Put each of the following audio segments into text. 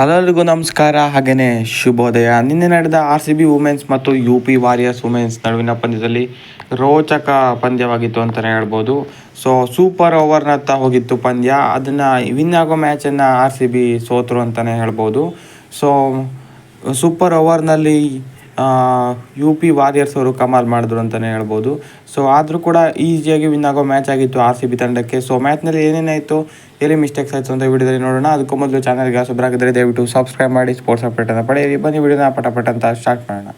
ಹಲರಿಗೂ ನಮಸ್ಕಾರ. ಹಾಗೆಯೇ ಶುಭೋದಯ. ನಿನ್ನೆ ನಡೆದ ಆರ್ ಸಿ ಬಿ ವುಮೆನ್ಸ್ ಮತ್ತು ಯು ಪಿ ವಾರಿಯರ್ಸ್ ವುಮೆನ್ಸ್ ನಡುವಿನ ಪಂದ್ಯದಲ್ಲಿ ರೋಚಕ ಪಂದ್ಯವಾಗಿತ್ತು ಅಂತಲೇ ಹೇಳ್ಬೋದು. ಸೊ, ಸೂಪರ್ ಓವರ್ನತ್ತ ಹೋಗಿತ್ತು ಪಂದ್ಯ. ಅದನ್ನು ವಿನ್ ಆಗೋ ಮ್ಯಾಚನ್ನು ಆರ್ ಸಿ ಬಿ ಸೋತರು ಅಂತಲೇ ಹೇಳ್ಬೋದು. ಸೊ, ಸೂಪರ್ ಓವರ್ನಲ್ಲಿ ಯು ಪಿ ವಾರಿಯರ್ಸ್ ಅವರು ಕಮಾಲ್ ಮಾಡಿದ್ರು ಅಂತಲೇ ಹೇಳ್ಬೋದು. ಸೊ ಆದರೂ ಕೂಡ ಈಸಿಯಾಗಿ ವಿನ್ ಆಗೋ ಮ್ಯಾಚ್ ಆಗಿತ್ತು ಆರ್ ಸಿ ಬಿ ತಂಡಕ್ಕೆ. ಸೊ ಮ್ಯಾಚ್ನಲ್ಲಿ ಏನೇನಾಯಿತು ಎಲ್ಲಿ ಮಿಸ್ಟೇಕ್ಸ್ ಆಯಿತು ಅಂತ ವಿಡಿಯೋದಲ್ಲಿ ನೋಡೋಣ. ಅದಕ್ಕೂ ಮೊದಲು ಚಾನಲ್ಗೆ ಹೊಸಬರಾಗಿದ್ದರೆ ದಯವಿಟ್ಟು ಸಬ್ಸ್ಕ್ರೈಬ್ ಮಾಡಿ ಸ್ಪೋರ್ಟ್ಸ್ ಅಪ್ಡೇಟನ್ನು ಪಡೆಯಿರಿ. ಬನ್ನಿ, ವಿಡಿಯೋನ ಪಟ ಅಂತ ಸ್ಟಾರ್ಟ್ ಮಾಡೋಣ.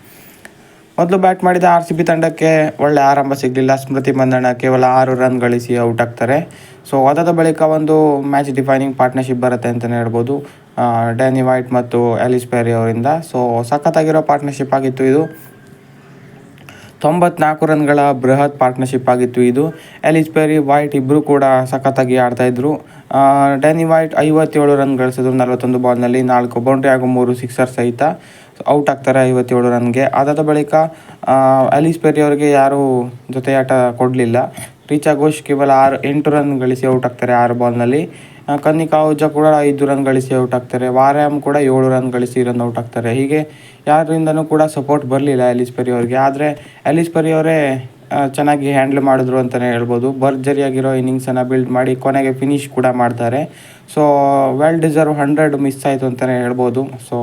ಮೊದಲು ಬ್ಯಾಟ್ ಮಾಡಿದ ಆರ್ ಸಿ ಬಿ ತಂಡಕ್ಕೆ ಒಳ್ಳೆ ಆರಂಭ ಸಿಗಲಿಲ್ಲ. ಸ್ಮೃತಿ ಮಂದಣ್ಣ ಕೇವಲ ಆರು ರನ್ ಗಳಿಸಿ ಔಟ್ ಆಗ್ತಾರೆ. ಸೊ ಅದಾದ ಬಳಿಕ ಒಂದು ಮ್ಯಾಚ್ ಡಿಫೈನಿಂಗ್ ಪಾರ್ಟ್ನರ್ಶಿಪ್ ಬರುತ್ತೆ ಅಂತಲೇ ಹೇಳ್ಬೋದು. ಡ್ಯಾನಿ ವೈಟ್ ಮತ್ತು ಆಲಿಸ್ ಪೆರಿ ಅವರಿಂದ. ಸೊ ಸಖತ್ತಾಗಿರೋ ಪಾರ್ಟ್ನರ್ಶಿಪ್ ಆಗಿತ್ತು ಇದು. ತೊಂಬತ್ನಾಲ್ಕು ರನ್ಗಳ ಬೃಹತ್ ಪಾರ್ಟ್ನರ್ಶಿಪ್ ಆಗಿತ್ತು ಇದು. ಎಲಿಸ್ ಪೆರಿ ವೈಟ್ ಇಬ್ಬರು ಕೂಡ ಸಖತ್ತಾಗಿ ಆಡ್ತಾಯಿದ್ರು ಡ್ಯಾನಿ ವೈಟ್ ಐವತ್ತೇಳು ರನ್ ಗಳಿಸಿದ್ರು ನಲವತ್ತೊಂದು ಬಾಲ್ನಲ್ಲಿ ನಾಲ್ಕು ಬೌಂಡ್ರಿ ಹಾಗೂ ಮೂರು ಸಿಕ್ಸರ್ ಸಹಿತ. ಔಟ್ ಆಗ್ತಾರೆ ಐವತ್ತೇಳು ರನ್ಗೆ. ಅದಾದ ಬಳಿಕ ಅಲೀಸ್ ಪೆರಿ ಅವರಿಗೆ ಯಾರೂ ಜೊತೆಯಾಟ ಕೊಡಲಿಲ್ಲ. ರಿಚಾ ಘೋಷ್ ಕೇವಲ ಆರು, ಎಂಟು ರನ್ ಗಳಿಸಿ ಔಟ್ ಆಗ್ತಾರೆ ಆರು ಬಾಲ್ನಲ್ಲಿ ಕನ್ನಿಕಾ ಆಹುಜಾ ಕೂಡ ಐದು ರನ್ ಗಳಿಸಿ ಔಟ್ ಆಗ್ತಾರೆ. ವಾರ್ಯಾಮ್ ಕೂಡ ಏಳು ರನ್ ಗಳಿಸಿ ರನ್ ಔಟ್ ಆಗ್ತಾರೆ. ಹೀಗೆ ಯಾರಿಂದನೂ ಕೂಡ ಸಪೋರ್ಟ್ ಬರಲಿಲ್ಲ ಅಲೀಸ್ ಪೆರಿ ಅವರಿಗೆ. ಆದರೆ ಅಲೀಸ್ ಪೆರಿ ಅವರೇ ಚೆನ್ನಾಗಿ ಹ್ಯಾಂಡಲ್ ಮಾಡಿದ್ರು ಅಂತಲೇ ಹೇಳ್ಬೋದು. ಭರ್ಜರಿಯಾಗಿರೋ ಇನ್ನಿಂಗ್ಸನ್ನು ಬಿಲ್ಡ್ ಮಾಡಿ ಕೊನೆಗೆ ಫಿನಿಶ್ ಕೂಡ ಮಾಡ್ತಾರೆ. So well deserve hundred miss ಆಯಿತು ಅಂತಲೇ ಹೇಳ್ಬೋದು. ಸೊ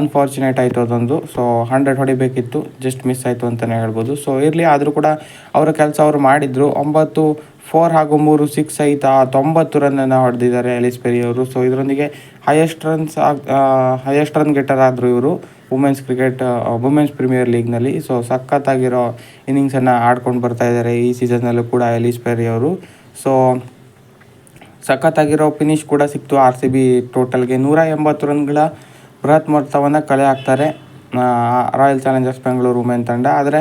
ಅನ್ಫಾರ್ಚುನೇಟ್ ಆಯಿತು ಅದೊಂದು. ಸೊ ಹಂಡ್ರೆಡ್ ಹೊಡಿಬೇಕಿತ್ತು. ಜಸ್ಟ್ ಮಿಸ್ ಆಯಿತು ಅಂತಲೇ ಹೇಳ್ಬೋದು. ಸೊ ಇರಲಿ, ಆದರೂ ಕೂಡ ಅವರ ಕೆಲಸ ಅವರು ಮಾಡಿದರು. ಒಂಬತ್ತು ಫೋರ್ ಹಾಗೂ ಮೂರು ಸಿಕ್ಸ್ ಸಹಿತ ತೊಂಬತ್ತು ರನ್ನನ್ನು ಹೊಡೆದಿದ್ದಾರೆ ಎಲಿಸ್ ಪೆರಿ ಅವರು. ಸೊ ಇದರೊಂದಿಗೆ highest runs highest run getter ಆದರು ಇವರು. ವುಮೆನ್ಸ್ ಕ್ರಿಕೆಟ್ ವುಮೆನ್ಸ್ ಪ್ರೀಮಿಯರ್ ಲೀಗ್ನಲ್ಲಿ ಸೊ ಸಖತ್ತಾಗಿರೋ ಇನ್ನಿಂಗ್ಸನ್ನು ಆಡ್ಕೊಂಡು ಬರ್ತಾ ಇದ್ದಾರೆ ಈ ಸೀಸನ್ನಲ್ಲೂ ಕೂಡ ಎಲಿಸ್ ಪೆರಿ ಅವರು. ಸೊ ಸಖತ್ತಾಗಿರೋ ಫಿನಿಶ್ ಕೂಡ ಸಿಕ್ತು ಆರ್ ಸಿ ಬಿ ಟೋಟಲ್ಗೆ ನೂರ ಎಂಬತ್ತು ರನ್ಗಳ ಬೃಹತ್ ಮೊತ್ತವನ್ನು ಕಲೆ ಹಾಕ್ತಾರೆ ರಾಯಲ್ ಚಾಲೆಂಜರ್ಸ್ ಬೆಂಗಳೂರು ವುಮೆನ್ ತಂಡ. ಆದರೆ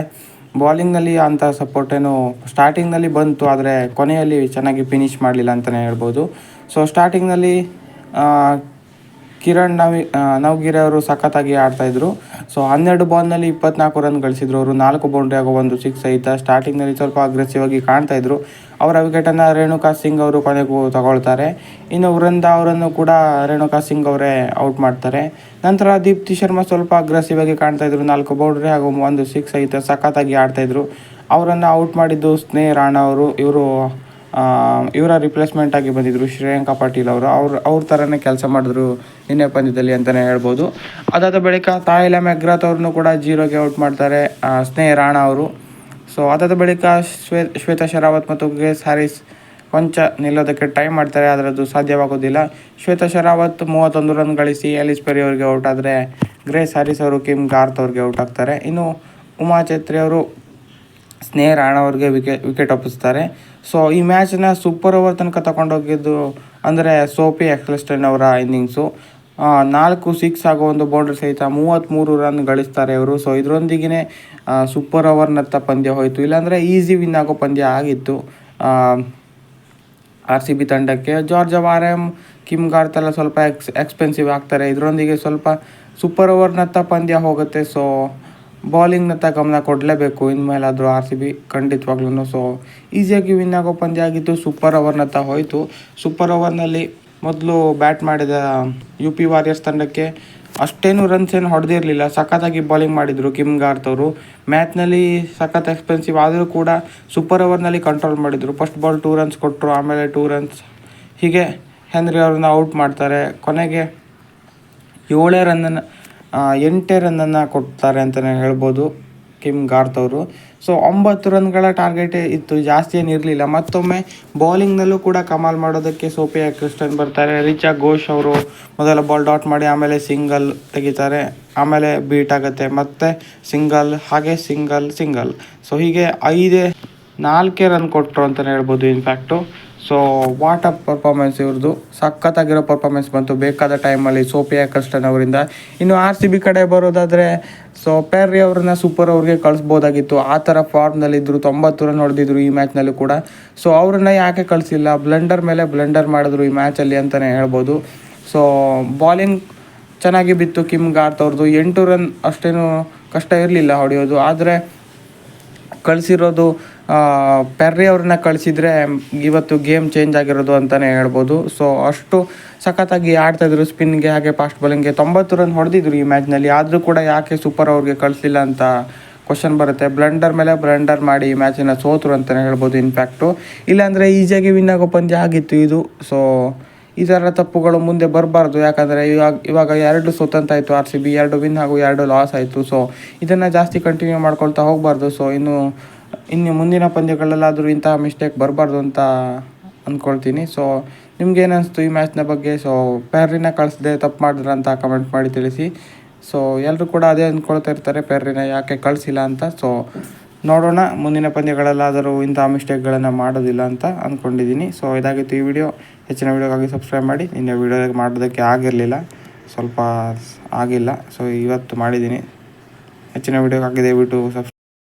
ಬಾಲಿಂಗ್ನಲ್ಲಿ ಅಂಥ ಸಪೋರ್ಟ್ ಏನು ಸ್ಟಾರ್ಟಿಂಗ್ನಲ್ಲಿ ಬಂತು, ಆದರೆ ಕೊನೆಯಲ್ಲಿ ಚೆನ್ನಾಗಿ ಫಿನಿಶ್ ಮಾಡಲಿಲ್ಲ ಅಂತಲೇ ಹೇಳ್ಬೋದು. ಸೊ ಸ್ಟಾರ್ಟಿಂಗ್ನಲ್ಲಿ ಕಿರಣ್ ನವಿ ನವಗಿರಿ ಅವರು ಸಖತ್ತಾಗಿ ಆಡ್ತಾಯಿದ್ರು ಸೊ ಹನ್ನೆರಡು ಬಾಲ್ನಲ್ಲಿ ಇಪ್ಪತ್ನಾಲ್ಕು ರನ್ ಗಳಿಸಿದ್ರು ಅವರು. ನಾಲ್ಕು ಬೌಂಡ್ರಿ ಆಗೋ ಒಂದು ಸಿಕ್ಸ್ ಸಹಿತ ಸ್ಟಾರ್ಟಿಂಗ್ನಲ್ಲಿ ಸ್ವಲ್ಪ ಅಗ್ರೆಸಿವ್ ಆಗಿ ಕಾಣ್ತಾ ಇದ್ರು. ಅವರ ವಿಕೆಟನ್ನು ರೇಣುಕಾ ಸಿಂಗ್ ಅವರು ಕೊನೆಗೂ ತಗೊಳ್ತಾರೆ. ಇನ್ನು ವೃಂದ ಅವರನ್ನು ಕೂಡ ರೇಣುಕಾ ಸಿಂಗ್ ಅವರೇ ಔಟ್ ಮಾಡ್ತಾರೆ. ನಂತರ ದೀಪ್ತಿ ಶರ್ಮಾ ಸ್ವಲ್ಪ ಅಗ್ರೆಸಿವ್ ಆಗಿ ಕಾಣ್ತಾ ಇದ್ರು. ನಾಲ್ಕು ಬೌಂಡ್ರಿ ಹಾಗೂ ಒಂದು ಸಿಕ್ಸ್ ಸಹಿತ ಸಖತ್ತಾಗಿ ಆಡ್ತಾಯಿದ್ರು ಅವರನ್ನು ಔಟ್ ಮಾಡಿದ್ದು ಸ್ನೇಹ ರಾಣಾ ಅವರು. ಇವರು ಇವರ ರಿಪ್ಲೇಸ್ಮೆಂಟ್ ಆಗಿ ಬಂದಿದ್ರು. ಶ್ರೇಯಾಂಕ ಪಾಟೀಲ್ ಅವರು. ಅವ್ರು, ಅವ್ರ ಥರನೇ ಕೆಲಸ ಮಾಡಿದ್ರು ನಿನ್ನೆ ಪಂದ್ಯದಲ್ಲಿ ಅಂತಲೇ ಹೇಳ್ಬೋದು. ಅದಾದ ಬಳಿಕ ತಾಯಿಲ ಮೆಗ್ರಾತ್ ಅವ್ರನ್ನೂ ಕೂಡ ಜೀರೋಗೆ ಔಟ್ ಮಾಡ್ತಾರೆ ಸ್ನೇಹ ರಾಣಾ ಅವರು. ಸೊ ಅದಾದ ಬಳಿಕ ಶ್ವೇ, ಶ್ವೇತಾ ಶರಾವತ್ ಮತ್ತು ಗ್ರೇಸ್ ಹ್ಯಾರಿಸ್ ಕೊಂಚ ನಿಲ್ಲೋದಕ್ಕೆ ಟ್ರೈ ಮಾಡ್ತಾರೆ ಆದರೆ ಅದು ಸಾಧ್ಯವಾಗೋದಿಲ್ಲ. ಶ್ವೇತಾ ಶರಾವತ್ ಮೂವತ್ತೊಂದು ರನ್ ಗಳಿಸಿ ಎಲಿಸ್ ಪೆರಿ ಅವರಿಗೆ ಔಟ್ ಆದರೆ ಗ್ರೇಸ್ ಹ್ಯಾರಿಸ್ ಅವರು ಕಿಮ್ ಗಾರ್ತ್ ಅವ್ರಿಗೆ ಔಟ್ ಆಗ್ತಾರೆ. ಇನ್ನು ಉಮಾ ಚೇತ್ರಿ ಅವರು ಸ್ನೇಹ ರಾಣ ಅವ್ರಿಗೆ ವಿಕೆಟ್ ವಿಕೆಟ್ ಒಪ್ಪಿಸ್ತಾರೆ. ಸೊ ಈ ಮ್ಯಾಚನ್ನ ಸೂಪರ್ ಓವರ್ ತನಕ ತಗೊಂಡೋಗಿದ್ದು ಅಂದರೆ ಸೋಪಿ ಎಕ್ಸ್ಲೆಸ್ಟನ್ ಅವರ ಇನ್ನಿಂಗ್ಸು ನಾಲ್ಕು ಸಿಕ್ಸ್ ಆಗೋ ಒಂದು ಬೌಂಡ್ರಿ ಸಹಿತ ಮೂವತ್ತ್ಮೂರು ರನ್ ಗಳಿಸ್ತಾರೆ ಇವರು. ಸೊ ಇದರೊಂದಿಗೆ ಸೂಪರ್ ಓವರ್ನತ್ತ ಪಂದ್ಯ ಹೋಯಿತು. ಇಲ್ಲಾಂದರೆ ಈಸಿ ವಿನ್ ಆಗೋ ಪಂದ್ಯ ಆಗಿತ್ತು. ಆರ್ ಸಿ ಬಿ ತಂಡಕ್ಕೆ. ಜಾರ್ಜ್ ವಾರಮ್ ಕಿಮ್ ಗಾರ್ತ್ ಎಲ್ಲ ಸ್ವಲ್ಪ ಎಕ್ಸ್ ಎಕ್ಸ್ಪೆನ್ಸಿವ್ ಆಗ್ತಾರೆ. ಇದರೊಂದಿಗೆ ಸ್ವಲ್ಪ ಸೂಪರ್ ಓವರ್ನತ್ತ ಪಂದ್ಯ ಹೋಗುತ್ತೆ. ಸೊ ಬೌಲಿಂಗ್ನತ್ತ ಗಮನ ಕೊಡಲೇಬೇಕು. ಇನ್ಮೇಲಾದರೂ ಆರ್ ಸಿ ಬಿ ಖಂಡಿತವಾಗ್ಲೂ ಸೊ ಈಸಿಯಾಗಿ ವಿನ್ ಆಗೋ ಪಂದ್ಯ ಆಗಿತ್ತು. ಸೂಪರ್ ಓವರ್ನತ್ತ ಹೋಯಿತು. ಸೂಪರ್ ಓವರ್ನಲ್ಲಿ ಮೊದಲು ಬ್ಯಾಟ್ ಮಾಡಿದ ಯು ಪಿ ವಾರಿಯರ್ಸ್ ತಂಡಕ್ಕೆ ಅಷ್ಟೇನು ರನ್ಸ್ ಏನು ಹೊಡೆದಿರಲಿಲ್ಲ ಸಖತ್ತಾಗಿ ಬೌಲಿಂಗ್ ಮಾಡಿದರು ಕಿಮ್ ಗಾರ್ತ್ ಅವರು. ಮ್ಯಾಚ್ನಲ್ಲಿ ಸಖತ್ ಎಕ್ಸ್ಪೆನ್ಸಿವ್ ಆದರೂ ಕೂಡ ಸೂಪರ್ ಓವರ್ನಲ್ಲಿ ಕಂಟ್ರೋಲ್ ಮಾಡಿದರು. ಫಸ್ಟ್ ಬಾಲ್ ಟೂ ರನ್ಸ್ ಕೊಟ್ಟರು ಆಮೇಲೆ ಟೂ ರನ್ಸ್ ಹೀಗೆ ಹೆನ್ರಿ ಅವ್ರನ್ನ ಔಟ್ ಮಾಡ್ತಾರೆ. ಕೊನೆಗೆ ಏಳೇ ರನ್ನನ್ನು ಎಂಟೇ ರನ್ನನ್ನು ಕೊಡ್ತಾರೆ ಅಂತಲೇ ಹೇಳ್ಬೋದು. ಕಿಮ್ ಗಾರ್ತ್ ಅವರು. ಸೊ ಒಂಬತ್ತು ರನ್ಗಳ ಟಾರ್ಗೆಟ್ ಇತ್ತು. ಜಾಸ್ತಿ ಏನಿರಲಿಲ್ಲ ಮತ್ತೊಮ್ಮೆ ಬೌಲಿಂಗ್ನಲ್ಲೂ ಕೂಡ ಕಮಾಲ್ ಮಾಡೋದಕ್ಕೆ ಸೋಫಿಯಾ ಕ್ರಿಸ್ಟನ್ ಬರ್ತಾರೆ. ರಿಚಾ ಘೋಷ್ ಅವರು ಮೊದಲ ಬಾಲ್ ಡಾಟ್ ಮಾಡಿ, ಆಮೇಲೆ ಸಿಂಗಲ್ ತೆಗಿತಾರೆ. ಆಮೇಲೆ ಬೀಟ್ ಆಗುತ್ತೆ. ಮತ್ತೆ ಸಿಂಗಲ್ ಹಾಗೆ ಸಿಂಗಲ್ ಸಿಂಗಲ್ ಸೊ ಹೀಗೆ ಐದೇ, ನಾಲ್ಕೇ ರನ್ ಕೊಟ್ಟರು ಅಂತಲೇ ಹೇಳ್ಬೋದು in fact so what up performance ಇವ್ರದ್ದು. ಸಖತ್ತಾಗಿರೋ ಪರ್ಫಾರ್ಮೆನ್ಸ್ ಬಂತು. ಬೇಕಾದ ಟೈಮಲ್ಲಿ ಸೋಫಿಯಾ ಕಸ್ಟನ್ ಅವರಿಂದ. ಇನ್ನು ಆರ್ ಸಿ ಬಿ ಕಡೆ ಬರೋದಾದರೆ ಸೊ ಪೆರ್ರಿ ಅವ್ರನ್ನ ಸೂಪರ್ ಅವ್ರಿಗೆ ಕಳಿಸ್ಬೋದಾಗಿತ್ತು. ಆ ಥರ ಫಾರ್ಮ್ನಲ್ಲಿದ್ದರು ತೊಂಬತ್ತು ರನ್ ಹೊಡೆದಿದ್ರು ಈ ಮ್ಯಾಚ್ನಲ್ಲೂ ಕೂಡ. ಸೊ ಅವ್ರನ್ನ ಯಾಕೆ ಕಳಿಸಿಲ್ಲ? ಬ್ಲೆಂಡರ್ ಮೇಲೆ ಬ್ಲೆಂಡರ್ ಮಾಡಿದ್ರು ಈ ಮ್ಯಾಚಲ್ಲಿ ಅಂತಲೇ ಹೇಳ್ಬೋದು. ಸೊ ಬಾಲಿಂಗ್ ಚೆನ್ನಾಗಿ ಬಿತ್ತು. ಕಿಮ್ ಗಾರ್ತ್ ಅವ್ರದ್ದು ಎಂಟು ರನ್ ಅಷ್ಟೇನು ಕಷ್ಟ ಇರಲಿಲ್ಲ ಹೊಡೆಯೋದು. ಆದರೆ ಕಳಿಸಿರೋದು ಪೆರ್ರಿ ಅವ್ರನ್ನ ಕಳಿಸಿದ್ರೆ ಇವತ್ತು ಗೇಮ್ ಚೇಂಜ್ ಆಗಿರೋದು ಅಂತಲೇ ಹೇಳ್ಬೋದು. ಸೊ ಅಷ್ಟು ಸಖತ್ತಾಗಿ ಆಡ್ತಾಯಿದ್ರು ಸ್ಪಿನ್ಗೆ ಹಾಗೆ ಫಾಸ್ಟ್ ಬಾಲಿಂಗ್ಗೆ ತೊಂಬತ್ತು ರನ್ ಹೊಡೆದಿದ್ರು ಈ ಮ್ಯಾಚ್ನಲ್ಲಿ ಆದರೂ ಕೂಡ ಯಾಕೆ ಸೂಪರ್ ಅವ್ರಿಗೆ ಕಳಿಸಿಲ್ಲ ಅಂತ ಕ್ವಶನ್ ಬರುತ್ತೆ. ಬ್ಲಂಡರ್ ಮೇಲೆ ಬ್ಲಂಡರ್ ಮಾಡಿ ಈ ಮ್ಯಾಚನ್ನು ಸೋತರು ಅಂತಲೇ ಹೇಳ್ಬೋದು ಇನ್ಫ್ಯಾಕ್ಟು ಇಲ್ಲಾಂದರೆ ಈಸಿಯಾಗಿ ವಿನ್ ಆಗೋ ಪಂದ್ಯ ಆಗಿತ್ತು ಇದು. ಸೊ ಈ ಥರ ತಪ್ಪುಗಳು ಮುಂದೆ ಬರಬಾರ್ದು. ಯಾಕಂದರೆ ಇವಾಗ ಇವಾಗ ಎರಡು ಸೋತಂತಾಯಿತು ಆರ್ ಸಿ ಬಿ ಎರಡು ವಿನ್ ಹಾಗೂ ಎರಡು ಲಾಸ್ ಆಯಿತು. ಸೊ ಇದನ್ನು ಜಾಸ್ತಿ ಕಂಟಿನ್ಯೂ ಮಾಡ್ಕೊಳ್ತಾ ಹೋಗಬಾರ್ದು. ಸೊ ಇನ್ನು ಇನ್ನು ಮುಂದಿನ ಪಂದ್ಯಗಳಲ್ಲಾದರೂ ಇಂತಹ ಮಿಸ್ಟೇಕ್ ಬರಬಾರ್ದು ಅಂತ ಅಂದ್ಕೊಳ್ತೀನಿ ಸೊ ನಿಮ್ಗೆ ಏನು ಅನಿಸ್ತು ಈ ಮ್ಯಾಚ್ನ ಬಗ್ಗೆ? ಸೊ ಪ್ಯಾರಿನ ಕಳಿಸ್ದೆ, ತಪ್ಪು ಮಾಡಿದ್ರ ಅಂತ ಕಮೆಂಟ್ ಮಾಡಿ ತಿಳಿಸಿ. ಸೊ ಎಲ್ಲರೂ ಕೂಡ ಅದೇ ಅಂದ್ಕೊಳ್ತಾ ಇರ್ತಾರೆ ಪ್ಯಾರಿನ ಯಾಕೆ ಕಳಿಸಿಲ್ಲ ಅಂತ. ಸೊ ನೋಡೋಣ ಮುಂದಿನ ಪಂದ್ಯಗಳಲ್ಲಾದರೂ ಇಂಥ ಮಿಸ್ಟೇಕ್ಗಳನ್ನು ಮಾಡೋದಿಲ್ಲ ಅಂತ ಅಂದ್ಕೊಂಡಿದ್ದೀನಿ ಸೊ ಇದಾಗಿತ್ತು ಈ ವಿಡಿಯೋ ಹೆಚ್ಚಿನ ವಿಡಿಯೋಗಾಗಿ ಸಬ್ಸ್ಕ್ರೈಬ್ ಮಾಡಿ. ನಿನ್ನೆ ವಿಡಿಯೋ ಮಾಡೋದಕ್ಕೆ ಆಗಿರಲಿಲ್ಲ. ಸ್ವಲ್ಪ ಆಗಿಲ್ಲ. ಸೊ ಇವತ್ತು ಮಾಡಿದ್ದೀನಿ ಹೆಚ್ಚಿನ ವಿಡಿಯೋಗಾಗಿ ದಯವಿಟ್ಟು ಸಬ್ಸ್